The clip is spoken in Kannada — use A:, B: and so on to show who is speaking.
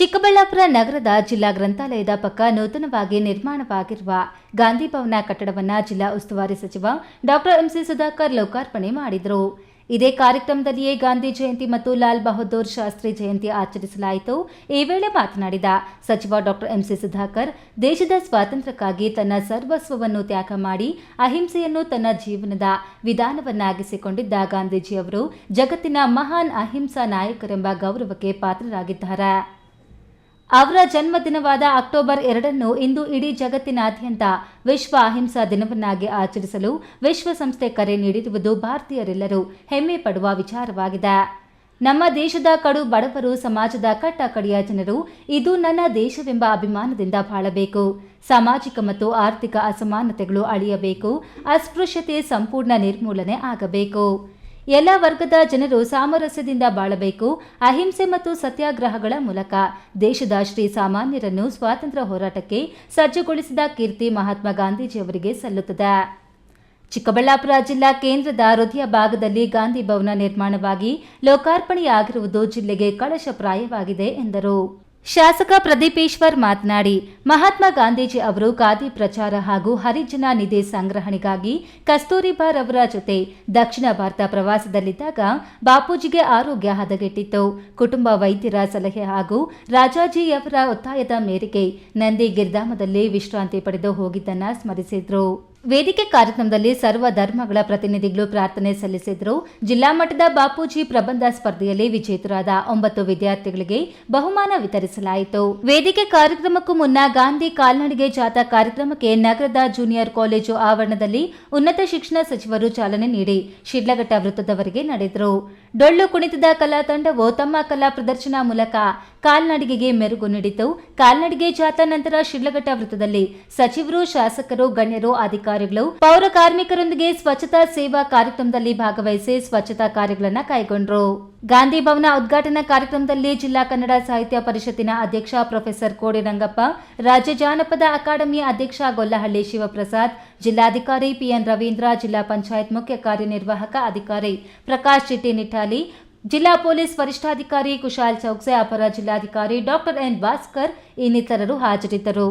A: ಚಿಕ್ಕಬಳ್ಳಾಪುರ ನಗರದ ಜಿಲ್ಲಾ ಗ್ರಂಥಾಲಯದ ಪಕ್ಕ ನೂತನವಾಗಿ ನಿರ್ಮಾಣವಾಗಿರುವ ಗಾಂಧಿ ಭವನ ಕಟ್ಟಡವನ್ನು ಜಿಲ್ಲಾ ಉಸ್ತುವಾರಿ ಸಚಿವ ಡಾಕ್ಟರ್ ಎಂಸಿ ಸುಧಾಕರ್ ಲೋಕಾರ್ಪಣೆ ಮಾಡಿದರು. ಇದೇ ಕಾರ್ಯಕ್ರಮದಲ್ಲಿಯೇ ಗಾಂಧಿ ಜಯಂತಿ ಮತ್ತು ಲಾಲ್ ಬಹದ್ದೂರ್ ಶಾಸ್ತ್ರಿ ಜಯಂತಿ ಆಚರಿಸಲಾಯಿತು. ಈ ವೇಳೆ ಮಾತನಾಡಿದ ಸಚಿವ ಡಾಕ್ಟರ್ ಎಂಸಿ ಸುಧಾಕರ್, ದೇಶದ ಸ್ವಾತಂತ್ರ್ಯಕ್ಕಾಗಿ ತನ್ನ ಸರ್ವಸ್ವವನ್ನು ತ್ಯಾಗ ಮಾಡಿ ಅಹಿಂಸೆಯನ್ನು ತನ್ನ ಜೀವನದ ವಿಧಾನವನ್ನಾಗಿಸಿಕೊಂಡಿದ್ದ ಗಾಂಧೀಜಿಯವರು ಜಗತ್ತಿನ ಮಹಾನ್ ಅಹಿಂಸಾ ನಾಯಕರೆಂಬ ಗೌರವಕ್ಕೆ ಪಾತ್ರರಾಗಿದ್ದಾರೆ. ಅವರ ಜನ್ಮದಿನವಾದ ಅಕ್ಟೋಬರ್ ಎರಡನ್ನು ಇಂದು ಇಡೀ ಜಗತ್ತಿನಾದ್ಯಂತ ವಿಶ್ವ ಅಹಿಂಸಾ ದಿನವನ್ನಾಗಿ ಆಚರಿಸಲು ವಿಶ್ವಸಂಸ್ಥೆ ಕರೆ ನೀಡಿರುವುದು ಭಾರತೀಯರೆಲ್ಲರೂ ಹೆಮ್ಮೆ ಪಡುವ ವಿಚಾರವಾಗಿದೆ. ನಮ್ಮ ದೇಶದ ಕಡು ಬಡವರು, ಸಮಾಜದ ಕಟ್ಟ ಕಡೆಯ ಜನರು ಇದು ನನ್ನ ದೇಶವೆಂಬ ಅಭಿಮಾನದಿಂದ ಬಾಳಬೇಕು. ಸಾಮಾಜಿಕ ಮತ್ತು ಆರ್ಥಿಕ ಅಸಮಾನತೆಗಳು ಅಳಿಯಬೇಕು. ಅಸ್ಪೃಶ್ಯತೆ ಸಂಪೂರ್ಣ ನಿರ್ಮೂಲನೆ ಆಗಬೇಕು. ಎಲ್ಲ ವರ್ಗದ ಜನರು ಸಾಮರಸ್ಯದಿಂದ ಬಾಳಬೇಕು. ಅಹಿಂಸೆ ಮತ್ತು ಸತ್ಯಾಗ್ರಹಗಳ ಮೂಲಕ ದೇಶದ ಶ್ರೀ ಸಾಮಾನ್ಯರನ್ನು ಸ್ವಾತಂತ್ರ್ಯ ಹೋರಾಟಕ್ಕೆ ಸಜ್ಜುಗೊಳಿಸಿದ ಕೀರ್ತಿ ಮಹಾತ್ಮ ಗಾಂಧೀಜಿಯವರಿಗೆ ಸಲ್ಲುತ್ತದೆ. ಚಿಕ್ಕಬಳ್ಳಾಪುರ ಜಿಲ್ಲಾ ಕೇಂದ್ರದ ಹೃದಯ ಭಾಗದಲ್ಲಿ ಗಾಂಧಿ ಭವನ ನಿರ್ಮಾಣವಾಗಿ ಲೋಕಾರ್ಪಣೆಯಾಗಿರುವುದು ಜಿಲ್ಲೆಗೆ ಕಳಶಪ್ರಾಯವಾಗಿದೆ ಎಂದರು. ಶಾಸಕ ಪ್ರದೀಪೇಶ್ವರ್ ಮಾತನಾಡಿ, ಮಹಾತ್ಮ ಗಾಂಧೀಜಿ ಅವರು ಖಾದಿ ಪ್ರಚಾರ ಹಾಗೂ ಹರಿಜನ ನಿಧಿ ಸಂಗ್ರಹಣೆಗಾಗಿ ಕಸ್ತೂರಿಬಾರ್ ಅವರ ಜೊತೆ ದಕ್ಷಿಣ ಭಾರತ ಪ್ರವಾಸದಲ್ಲಿದ್ದಾಗ ಬಾಪೂಜಿಗೆ ಆರೋಗ್ಯ ಹದಗೆಟ್ಟಿತ್ತು. ಕುಟುಂಬ ವೈದ್ಯರ ಸಲಹೆ ಹಾಗೂ ರಾಜಾಜಿಯವರ ಒತ್ತಾಯದ ಮೇರೆಗೆ ನಂದಿ ಗಿರ್ಧಾಮದಲ್ಲಿ ವಿಶ್ರಾಂತಿ ಪಡೆದು ಹೋಗಿದ್ದನ್ನ ಸ್ಮರಿಸಿದ್ರು. ವೇದಿಕೆ ಕಾರ್ಯಕ್ರಮದಲ್ಲಿ ಸರ್ವ ಧರ್ಮಗಳ ಪ್ರತಿನಿಧಿಗಳು ಪ್ರಾರ್ಥನೆ ಸಲ್ಲಿಸಿದರು. ಜಿಲ್ಲಾ ಮಟ್ಟದ ಬಾಪೂಜಿ ಪ್ರಬಂಧ ಸ್ಪರ್ಧೆಯಲ್ಲಿ ವಿಜೇತರಾದ ಒಂಬತ್ತು ವಿದ್ಯಾರ್ಥಿಗಳಿಗೆ ಬಹುಮಾನ ವಿತರಿಸಲಾಯಿತು. ವೇದಿಕೆ ಕಾರ್ಯಕ್ರಮಕ್ಕೂ ಮುನ್ನ ಗಾಂಧಿ ಕಾಲ್ನಡಿಗೆ ಜಾಥಾ ಕಾರ್ಯಕ್ರಮಕ್ಕೆ ನಗರದ ಜೂನಿಯರ್ ಕಾಲೇಜು ಆವರಣದಲ್ಲಿ ಉನ್ನತ ಶಿಕ್ಷಣ ಸಚಿವರು ಚಾಲನೆ ನೀಡಿ ಶಿಡ್ಲಘಟ್ಟ ವೃತ್ತದವರೆಗೆ ನಡೆದರು. ಡೊಳ್ಳು ಕುಣಿತದ ಕಲಾ ತಂಡವು ತಮ್ಮ ಕಲಾ ಪ್ರದರ್ಶನ ಮೂಲಕ ಕಾಲ್ನಡಿಗೆಗೆ ಮೆರುಗು ನೀಡಿತು. ಕಾಲ್ನಡಿಗೆ ಜಾಥಾ ನಂತರ ಶಿಡ್ಲಘಟ್ಟ ವೃತ್ತದಲ್ಲಿ ಸಚಿವರು, ಶಾಸಕರು, ಗಣ್ಯರು ಅಧಿಕಾರಿಗಳು, ಪೌರ ಕಾರ್ಮಿಕರೊಂದಿಗೆ ಸ್ವಚ್ಛತಾ ಸೇವಾ ಕಾರ್ಯಕ್ರಮದಲ್ಲಿ ಭಾಗವಹಿಸಿ ಸ್ವಚ್ಛತಾ ಕಾರ್ಯಗಳನ್ನು ಕೈಗೊಂಡರು. ಗಾಂಧಿ ಭವನ ಉದ್ಘಾಟನಾ ಕಾರ್ಯಕ್ರಮದಲ್ಲಿ ಜಿಲ್ಲಾ ಕನ್ನಡ ಸಾಹಿತ್ಯ ಪರಿಷತ್ತಿನ ಅಧ್ಯಕ್ಷ ಪ್ರೊಫೆಸರ್ ಕೋಡಿ ರಂಗಪ್ಪ ರಾಜ್ಯ ಜಾನಪದ ಅಕಾಡೆಮಿ ಅಧ್ಯಕ್ಷ ಗೊಲ್ಲಹಳ್ಳಿ ಶಿವಪ್ರಸಾದ್, ಜಿಲ್ಲಾಧಿಕಾರಿ ಪಿಎನ್ ರವೀಂದ್ರ, ಜಿಲ್ಲಾ ಪಂಚಾಯತ್ ಮುಖ್ಯ ಕಾರ್ಯನಿರ್ವಾಹಕ ಅಧಿಕಾರಿ ಪ್ರಕಾಶ್ ಚಿಟ್ಟಿ ನಿಠಾಲಿ, ಜಿಲ್ಲಾ ಪೊಲೀಸ್ ವರಿಷ್ಠಾಧಿಕಾರಿ ಕುಶಾಲ್ ಚೌಕ್ಸೆ, ಅಪರ ಜಿಲ್ಲಾಧಿಕಾರಿ ಡಾಕ್ಟರ್ ಎನ್ ಭಾಸ್ಕರ್ ಇನ್ನಿತರರು ಹಾಜರಿದ್ದರು.